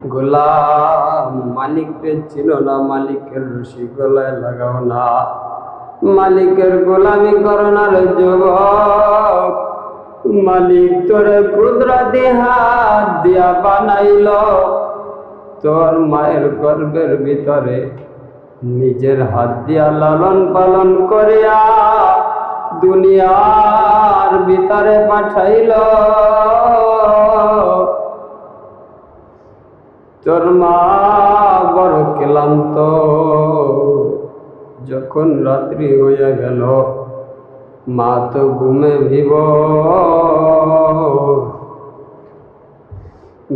গোলাম মালিককে ছিল না, মালিকের রশি গলায় লাগাও না। মালিকের গোলামি করোনার যুবক। মালিক তোরে কুদরতি হাত দিয়া বানাইল। তোর মায়ের গর্ভের ভিতরে নিজের হাত দিয়া লালন পালন করিয়া দুনিয়ার ভিতরে পাঠাইল। তোর মা বড় ক্লান্ত। যখন রাত্রি হইয়া গেল, মা তো ঘুমে ভিব।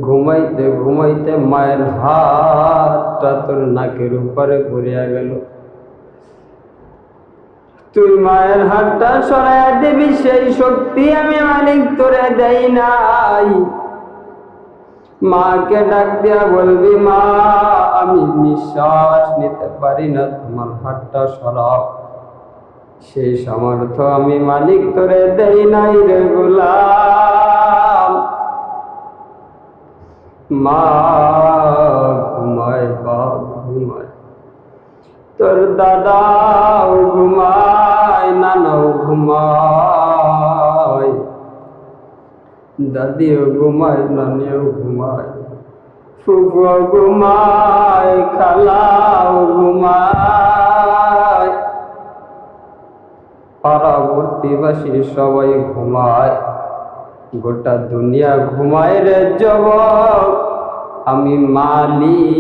ঘুমাইতে ঘুমাইতে মায়ের হাতটা তোর নাকের উপরে পড়িয়া গেল। তুই মায়ের হাতটা সরাইয়া দিবি, সেই শক্তি আমি মালিক তোরে দেই নাই। মাকে ডাক দিয়া বলবি, মা, আমি নিঃশ্বাস নিতে পারি না, তোমার হাতটা সরাও। সেই সামর্থ্য আমি মালিক তোরে দেই নাই রে মা, ঘুমায় ঘুমায়। তোর দাদাও ঘুমায়, নানাও ঘুমায়। দাদিও ঘুমায় নানিও ঘুমায় ফুফুও ঘুমায় খালাও ঘুমায় পাড়াবর্তীবাসী সবাই ঘুমায়। গোটা দুনিয়া ঘুমায় রে যুবক। আমি মালি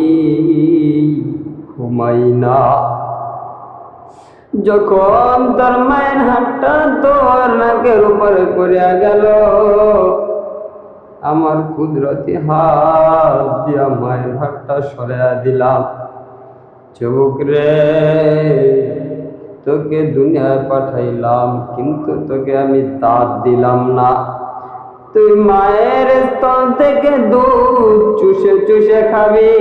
ঘুমাই না। যখন তোর মায়ের হাতটা তোর নাকের উপরে পড়িয়া গেল, আমার কুদরতি হাত দিয়া মায়ের হাতটা সরাইয়া দিলাম। যুবক রে, তোকে দুনিয়ায় পাঠাইলাম, কিন্তু তোকে আমি দাঁত দিলাম না। তুই মায়ের স্তন থেকে দুধ চুষে চুষে খাবি।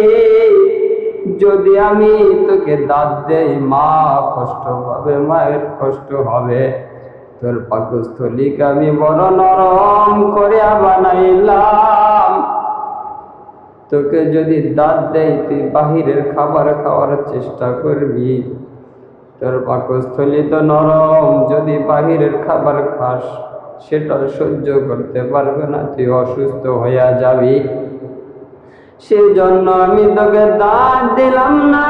যদি আমি তোকে দাঁত দেই, মা কষ্ট হবে, মায়ের কষ্ট হবে। তোর পাকস্থলীকে আমি বড় নরম করিয়া বানাইলাম। তোকে যদি দাঁত দেই, তুই বাহিরের খাবার খাওয়ার চেষ্টা করবি। তোর পাকস্থলী তো নরম, যদি বাহিরের খাবার খাস, সেটা সহ্য করতে পারবে না, তুই অসুস্থ হইয়া যাবি। সেই জন্য আমি তোকে দাঁত দিলাম না।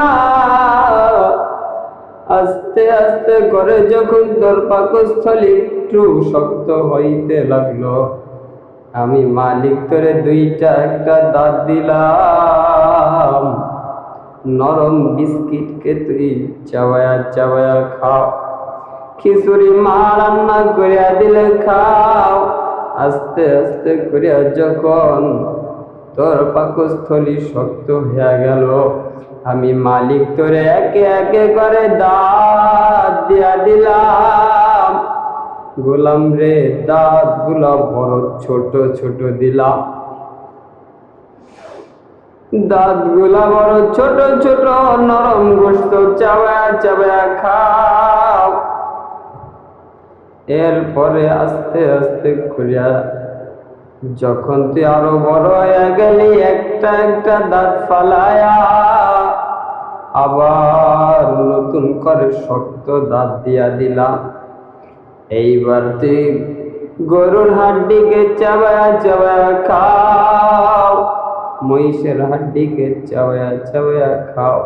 আস্তে আস্তে করে যখন তোর পাকস্থলী একটু শক্ত হইতে লাগল, আমি মালিক তোরে দুইটা একটা দাঁত দিলাম। নরম বিস্কিটকে তুই চাবায়া চাবায়া খাও। খিচুড়ি মা রান্না করিয়া দিলে খাও। আস্তে আস্তে করিয়া যখন তোর পাকস্থলী শক্ত হইয়া গেল। আমি মালিক তোরে একে একে করে দাঁত দিয়া দিলাম। গোলাম রে দাঁতগুলা বড় ছোট ছোট দিলাম। দাঁতগুলা বড় ছোট ছোট, নরম গোস্ত চাবা চাবা খাও। এরপরে আস্তে আস্তে করিয়া যখন তুই আরও বড় হয়ে গেলি, একটা একটা দাঁত ফালায়া আবার নতুন করে শক্ত দাঁত দিয়া দিলাম। এইবার তুই গরুর হাড্ডিকে চাবায়া চাবায়া খাও, মহিষের হাড্ডিকে চাবায়া চাবায়া খাও।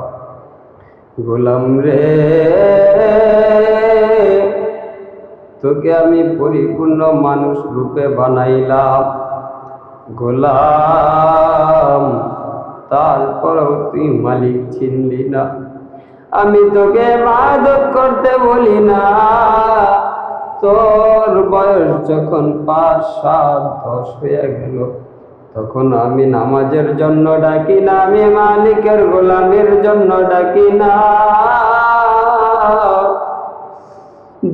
গোলাম রে, তোকে আমি পরিপূর্ণ মানুষ রূপে বানাইলাম। গোলাম, তারপরেও তুই মালিক চিনলি না। আমি তোকে মাদক করতে বলি না। তোর বয়স যখন পাঁচ, সাত, দশ হয়ে গেল, তখন আমি নামাজের জন্য ডাকি না, আমি মালিকের গোলামের জন্য ডাকি না।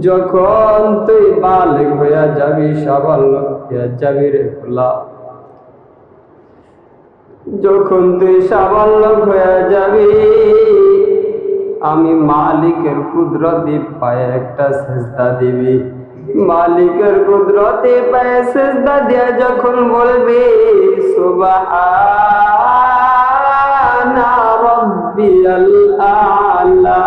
যখন তুই বালিক হইয়া যাবি সাবালক হইয়া যাবি রে খোলা যখন তুই সাবাল্লক হয়ে যাবি, আমি মালিকের কুদরতি পায়ে একটা সেজদা দিবি। মালিকের কুদরতি পায়ে সেজদা দিয়ে যখন বলবি সুবহানা রব্বিয়াল আলা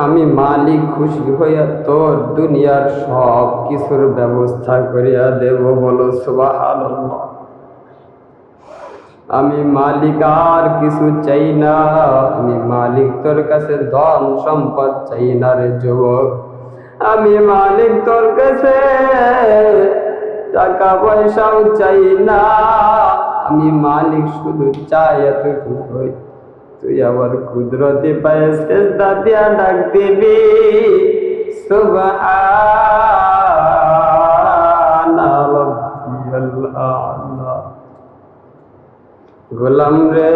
আমি মালিক খুশি হইয়া তোর দুনিয়ার সব কিছুর ব্যবস্থা করিয়া দেব বলো সুবাহ আমি মালিক আর কিছু চাই না, আমি মালিক তোর কাছে ধন সম্পদ চাই না রে যুবক। আমি মালিক তোর কাছে টাকা পয়সাও চাই না, আমি মালিক শুধু চাই এতটুকুই। তুই আমার কুদরতি পায়ে চেষ্টা দিয়া ডাক দিবি। গোলাম রে।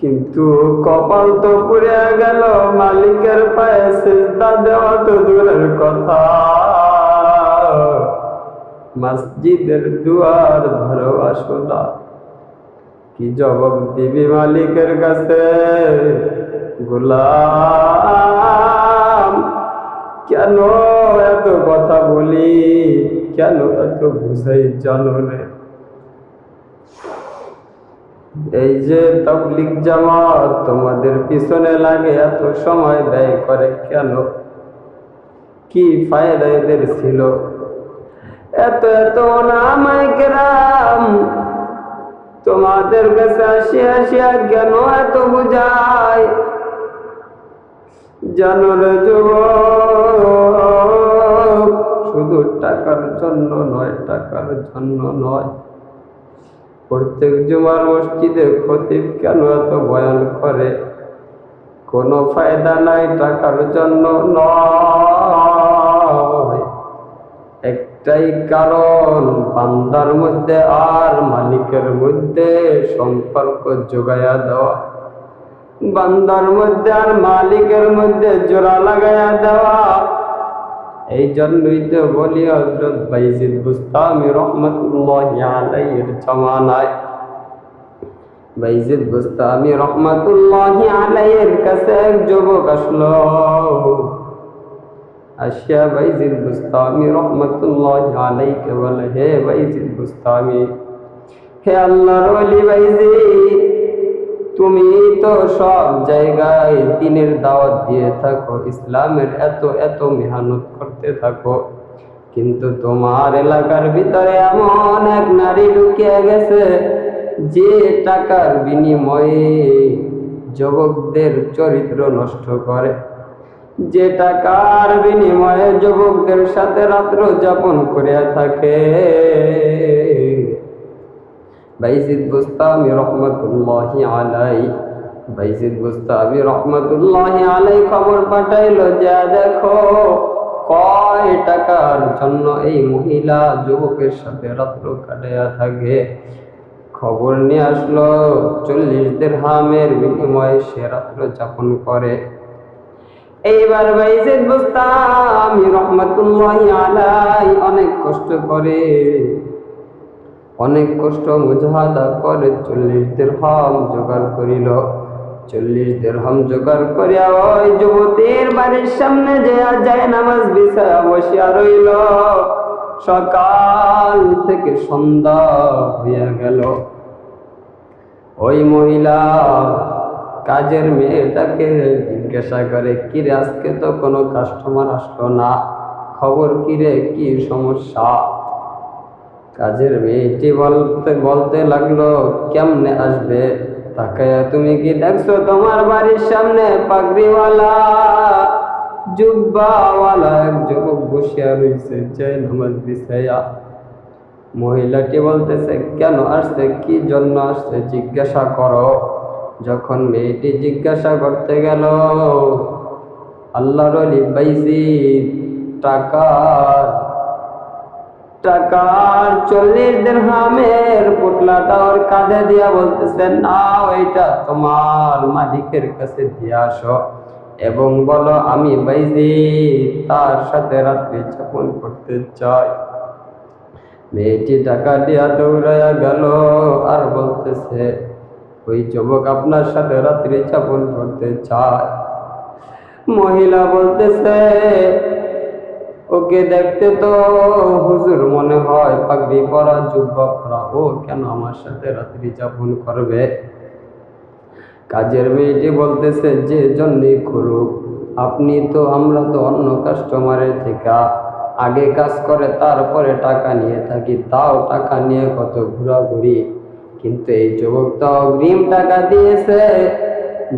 কিন্তু কপাল তো পুড়ে গেল, মালিকের পায়ে সেজদা দেওয়া তো দূরের কথা। মসজিদের দুয়ার ধরো আসলা। কি জবাব দিবি মালিকের কাছে? গোলাম, কেন এত কথা বলি? কেন এত বুঝাই জানো রে? এই যে তবলিক জামাত তোমাদের পিছনে লাগে এত সময় ব্যয় করে কেন? কি ফায়দা এদের ছিল? এত এত নামায় গ্রাম। তোমাদের কাছে আসিয়া আসিয়া কেন এত বুঝায় জানোর যুবক, শুধু টাকার জন্য নয়, টাকার জন্য নয়। প্রত্যেক জুমার মসজিদে খতিব কেন এত বয়ান করে? কোনো ফায়দা নাই, টাকার জন্য নয়। একটাই কারণ, বান্দার মধ্যে আর মালিকের মধ্যে সম্পর্ক যোগায়া দেওয়া। বান্দার মধ্যে আর মালিকের মধ্যে জোড়া লাগাইয়া দেওয়া। এই জন্যই তো বলি হজরত বাইজিদ বুস্তামি রহমতুল্লাহ আলাইহির জমানায়। বাইজিদ বুস্তামি রহমতুল্লাহ আলাইহির কাছে এক যুবক আসলো। আসিয়া বাইজিদ বুস্তামি রহমতুল্লাহ হে বুস্তামি। হে আল্লাহর ওলি বাইজিদ তুমি তো সব জায়গায় দিনের দাওয়াত দিয়ে থাকো, ইসলামের এত এত মেহনত করতে থাকো। কিন্তু তোমার এলাকার ভিতরে এমন এক নারী ঢুকিয়ে গেছে, যে টাকার বিনিময়ে যুবকদের চরিত্র নষ্ট করে। যে টাকার বিনিময়ে যুবকদের সাথে রাত্র যাপন করিয়া থাকে। বাইজিদ বুস্তামি রহমতুল্লাহি আলাই, বাইজিদ বুস্তামি রহমতুল্লাহি আলাই খবর পাঠাইলো, যা দেখো, কয় টাকার জন্য এই মহিলা যুবকের সাথে রাত্র কাটাইয়া থাকে? খবর নিয়ে আসলো, চল্লিশ হামের বিনিময়ে সে রাত্র যাপন করে। এইবার বাইজিদ বুস্তামি রহমতুল্লাহি আলাই অনেক কষ্ট করে, অনেক কষ্ট মুজাহাদা করে চল্লিশ দেড়হাম জোগাড় করিল। চল্লিশ দেড়হাম জোগাড় করিয়া ওই যুবতীর বাড়ির সামনে যে যায় নামাজ বিছায়া বসিয়া রইল। সকাল থেকে সন্ধ্যা হইয়া গেল। ওই মহিলা কাজের মেয়েটাকে জিজ্ঞাসা করে কিরে আজকে তো কোনো কাস্টমার আসলো না? খবর কি রে? কি সমস্যা? কাজের মেয়েটি বলতে বলতে লাগল, কেমনে আসবে? তাকায়া তুমি কি দেখছ তোমার বাড়ির সামনে পাগড়িওয়ালা? জুব্বাওয়ালা, এক যুবক বসিয়া রয়েছে জয় নামাজ বিছাইয়া। মহিলাটি বলতেছে, কেন আসছে? কি জন্য আসছে? জিজ্ঞাসা করো যখন মেয়েটি জিজ্ঞাসা করতে গেল, আল্লাহর বাইজি টাকার টাকার চল্লিশ দিন হামের পুটলাটা ওর কাঁধে দিয়া বলতেছে না এটা তোমার মালিকের কাছে দিয়ে আসো এবং বলো, আমি বাইজি তার সাথে রাত্রি যাপন করতে চাই। মেয়েটি টাকা দিয়া দৌড়াইয়া গেল আর বলতেছে ওই যুবক আপনার সাথে রাত্রি যাপন করতে চায়। মহিলা বলতেছে, ওকে দেখতে তো হুজুর মনে হয় পাগড়ি পরা জুব্বা পরা কেন আমার সাথে রাত্রি যাপন করবে? কাজের মেয়েটি বলতেছে, যে জন্যই করুক, আপনি তো আমরা তো অন্য কাস্টমারের থেকে আগে কাজ করে, তারপরে টাকা নিয়ে থাকি, তাও টাকা নিয়ে কত ঘোরাঘুরি। কিন্তু এই যুবক তো অগ্রিম টাকা দিয়েছে।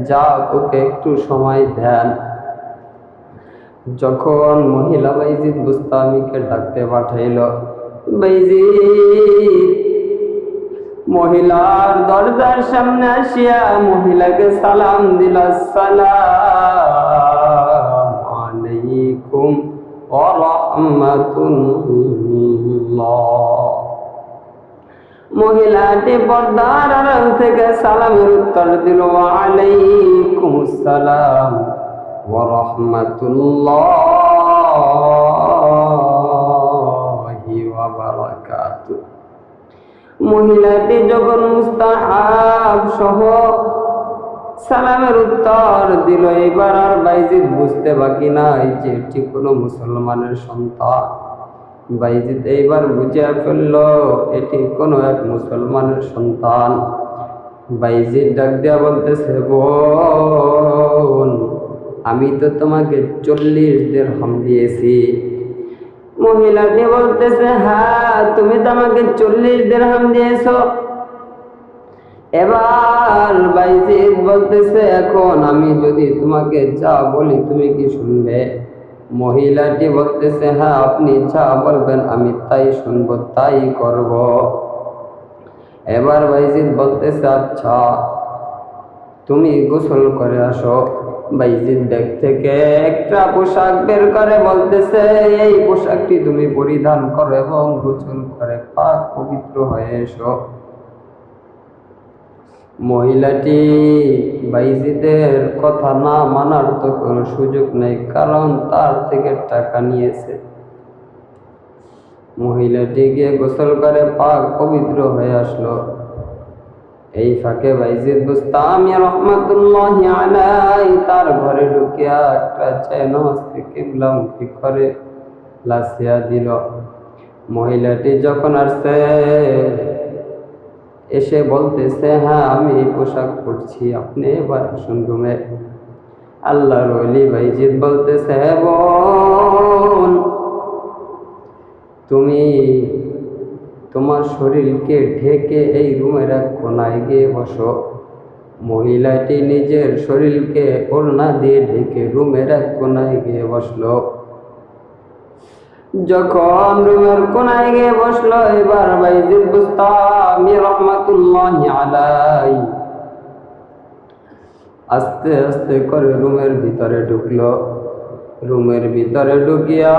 যা ওকে একটু সময় দেন। যখন মহিলা বাইজিদ বুস্তামিকে ডাকতে পাঠাইল, বাইজিদ, মহিলার দরজার সামনে আসিয়া মহিলাকে সালাম দিল সালাম আলাইকুম ওয়া রাহমাতুল্লাহ। মহিলাটি পর্দার আড়াল থেকে সালামের উত্তর দিল আলাইকুম সালাম ওয়া রাহমাতুল্লাহি মহিলাটি যখন মুস্তাহাব সহ সালামের উত্তর দিল, এবার আর বাইজিদ বুঝতে বাকি নাই যে এটি কোনো মুসলমানের সন্তান। বাইজিদ এইবার বুঝিয়া ফেলল, এটি কোনো এক মুসলমানের সন্তান। বাইজিদ ডাক দিয়া বলতেছে, বোন, আমি তো তোমাকে চল্লিশ দের হাম দিয়েছি। মহিলাটি বলতেছে হ্যাঁ তুমি তো আমাকে চল্লিশ দেড়হাম দিয়েছ। এবার বাইজিদ বলতেছে, এখন আমি যদি তোমাকে যা বলি, তুমি কি শুনবে? মহিলাটি বলতেছে হ্যাঁ আপনি যা বলবেন আমি তাই শুনব, তাই করব। এবার বাইজিদ বলতেছে আচ্ছা তুমি গোসল করে আসো। বাইজিদ ব্যাগ থেকে একটা পোশাক বের করে বলতেছে, এই পোশাকটি তুমি পরিধান করো এবং গোসল করে পাক পবিত্র হয়ে এসো। মহিলাটি বাইজিদের কথা না মানার তো কোনো সুযোগ নেই, কারণ তার থেকে টাকা নিয়েছে। মহিলাটি গিয়ে গোসল করে পাক পবিত্র হয়ে আসলো। এই ফাঁকে বাইজিদ বুস্তামি রহমাতুল্লাহ আলাই তার ঘরে ঢুকিয়া একটা চেন হস্তে কিবলামুখী করে লাসিয়া দিল। মহিলাটি যখন আসছে এসে বলতেছে হ্যাঁ আমি এই পোশাক পরছি, আপনি এবার আসুন রুমে। আল্লাহর অলি বাইজিদ বলতেছে "হ্যাঁ বোন, তুমি তোমার শরীরকে ঢেকে এই রুমের এক কোনায় গিয়ে বসো। মহিলাটি নিজের শরীরকে ওড়না দিয়ে ঢেকে রুমের এক কোনায় গিয়ে বসল। যখন রুমের কোনায় গিয়ে বসল, এবার বাইজিদ বুস্তামি রহমাতুল্লাহ আলাই আস্তে আস্তে করে রুমের ভিতরে ঢুকলো। রুমের ভিতরে ঢুকিয়া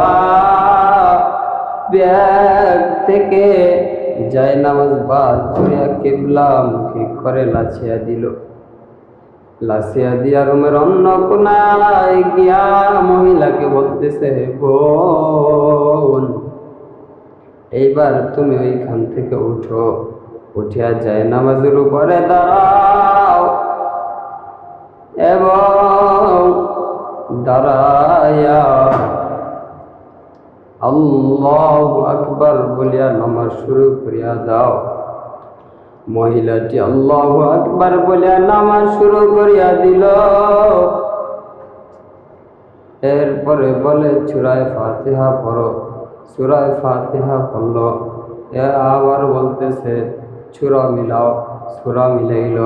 ব্যাগ থেকে যায় নামাজ বাদ করিয়া কেবলা মুখে করে লাছিয়া দিল। লাসিয়া দিয়া রুমের অন্য কোনায় গিয়া মহিলাকে বলতেছে, বোন, এইবার তুমি ওইখান থেকে উঠো। উঠিয়া যায় নামাজের উপরে দাঁড়াও। এবং দাঁড়ায়া আল্লাহ আকবার বলিয়া নামাজ শুরু করিয়া দাও। মহিলাটি আল্লাহ আকবার বলিয়া নামাজ শুরু করিয়া দিল। এরপরে বলে চূড়ায় ফাতেহা পড়ো। চূড়ায় ফাতেহা পড়ল। এ আবার বলতেছে চূড়া মিলাও। চূড়া মিলাইল।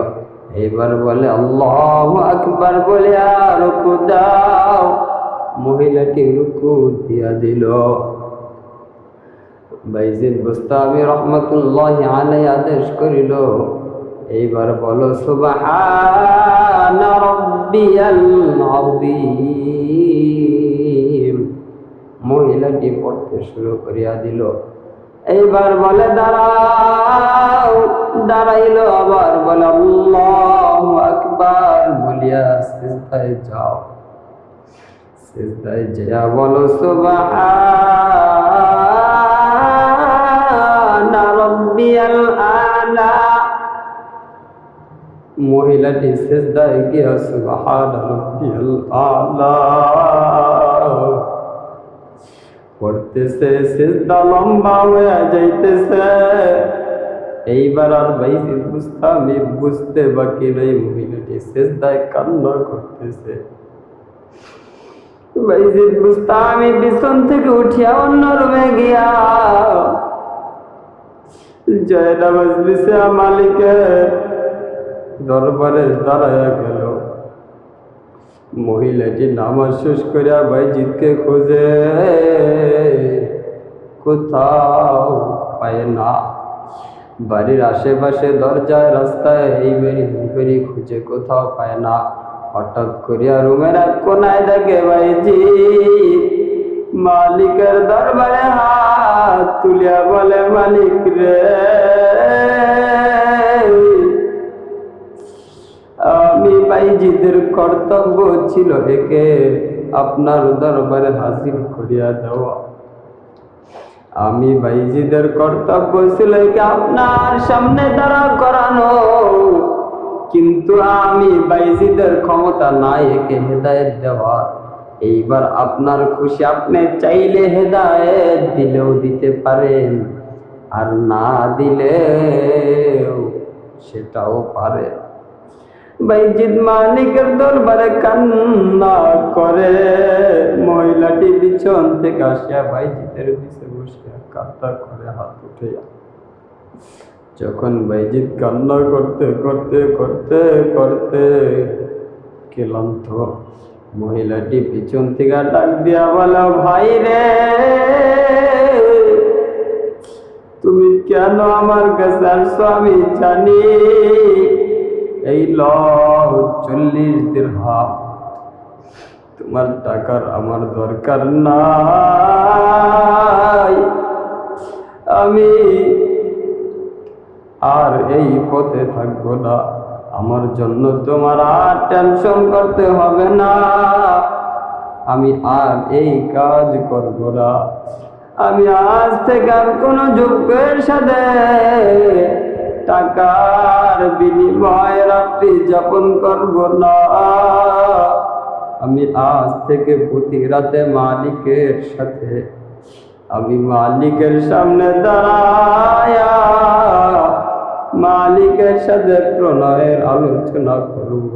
এইবার বলে, আল্লাহ আকবার বলিয়া রুকু দাও। মহিলাটি রুকু দিয়া দিল। বাইজিদ বুস্তামি রহমতুল্লাহ আলাই আদেশ করিল, এইবার বলো, সুবহান রাব্বিয়াল আযীম। মহিলাটি পড়তে শুরু করিয়া দিল। এইবার বলে, দাঁড়াও। দাঁড়াইল আবার বলে, আল্লাহু আকবার। বলিয়া সিজদায় যাও। সিজদায় যা বলো, সুবহান রাব্বিয়াল আলা মহিলাটি সিজদায় গিয়া সুবহান রাব্বিয়াল আলা করতেছে সিজদা লম্বা হয়ে যাইতেছে এইবার আর বাইসি বুঝতামি বুঝতে বাকি নেই মহিলাটি সিজদায় কান্না করতেছে বাইজিদ বুঝতামি বিছন থেকে উঠিয়া অন্য রুমে গিয়া জয়নামাজ বিছে মালিকের দরবারে দাঁড়ায়া গেল। মহিলাটি নামাজ শেষ করিয়া বাইজিৎকে খোঁজে। কোথাও পায় না। বাড়ির আশেপাশে দরজায় রাস্তায় এই বেরি বেরি খুঁজে কোথাও পায় না। হঠাৎ করিয়া রুমের এক কোনায় দেখে বাইজি মালিকের দরবারে হাত তুলিয়া বলে, মালিক রে। আমি বাইজিদের কর্তব্য ছিল একে আপনার দরবারে হাজির করিয়া দেওয়া। আমি বাইজিদের কর্তব্য ছিল একে আপনার সামনে দাঁড়া করানো। কিন্তু আমি বাইজিদের ক্ষমতা নাই একে হেদায়েত দেওয়ার এইবার আপনার খুশি আপনি চাইলে হেদায়েত দিলেও দিতে পারেন, আর না দিলে সেটাও পারে বাইজিদ মালিকের দরবারে কান্না করে, মহিলাটি পিছন থেকে আসিয়া বাইজিদের পিছে বসিয়া কান্না করে, হাত উঠিয়া যখন বাইজিদ কান্না করতে করতে করতে করতে ক্লান্ত মহিলাটি পিছন থেকে ডাক দিয়া বলো, ভাই রে, তুমি কেন আমার কাছে আসছো? আমি জানি। এই ল চল্লিশ দিরহাম। তোমার টাকার আমার দরকার নাই। আমি আর এই পথে থাকব না। আমার জন্য তোমার আর টেনশন করতে হবে না। আমি আর এই কাজ করব না। আমি আজ থেকে আর কোনো যুগের সাথে টাকার বিনিময় রাত্রি যাপন করব না। আমি আজ থেকে প্রতি রাতে মালিকের সাথে, আমি মালিকের সামনে দাঁড়ায়া মালিকের সাথে প্রণয়ের আলোচনা করব।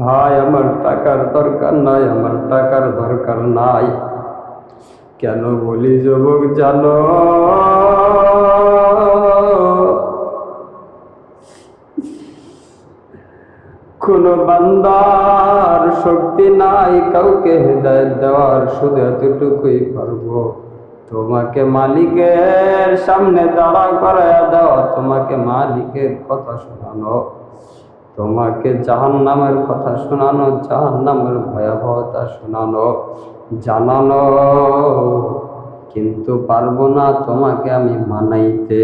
ভাই, আমার টাকার দরকার নাই, আমার টাকার দরকার নাই। কেন বলি, যুবক জানো? কোন বান্দার শক্তি নাই, কাউকে হেদায়ত দেওয়ার শুধু এতটুকুই পারব। তোমাকে মালিকের সামনে দাঁড়া করায় দেওয়া তোমাকে মালিকের কথা শোনানো। তোমাকে জাহান নামের কথা শোনানো জাহান নামের ভয়াবহতা শোনানো, জানানো। কিন্তু পারব না তোমাকে আমি মানাইতে।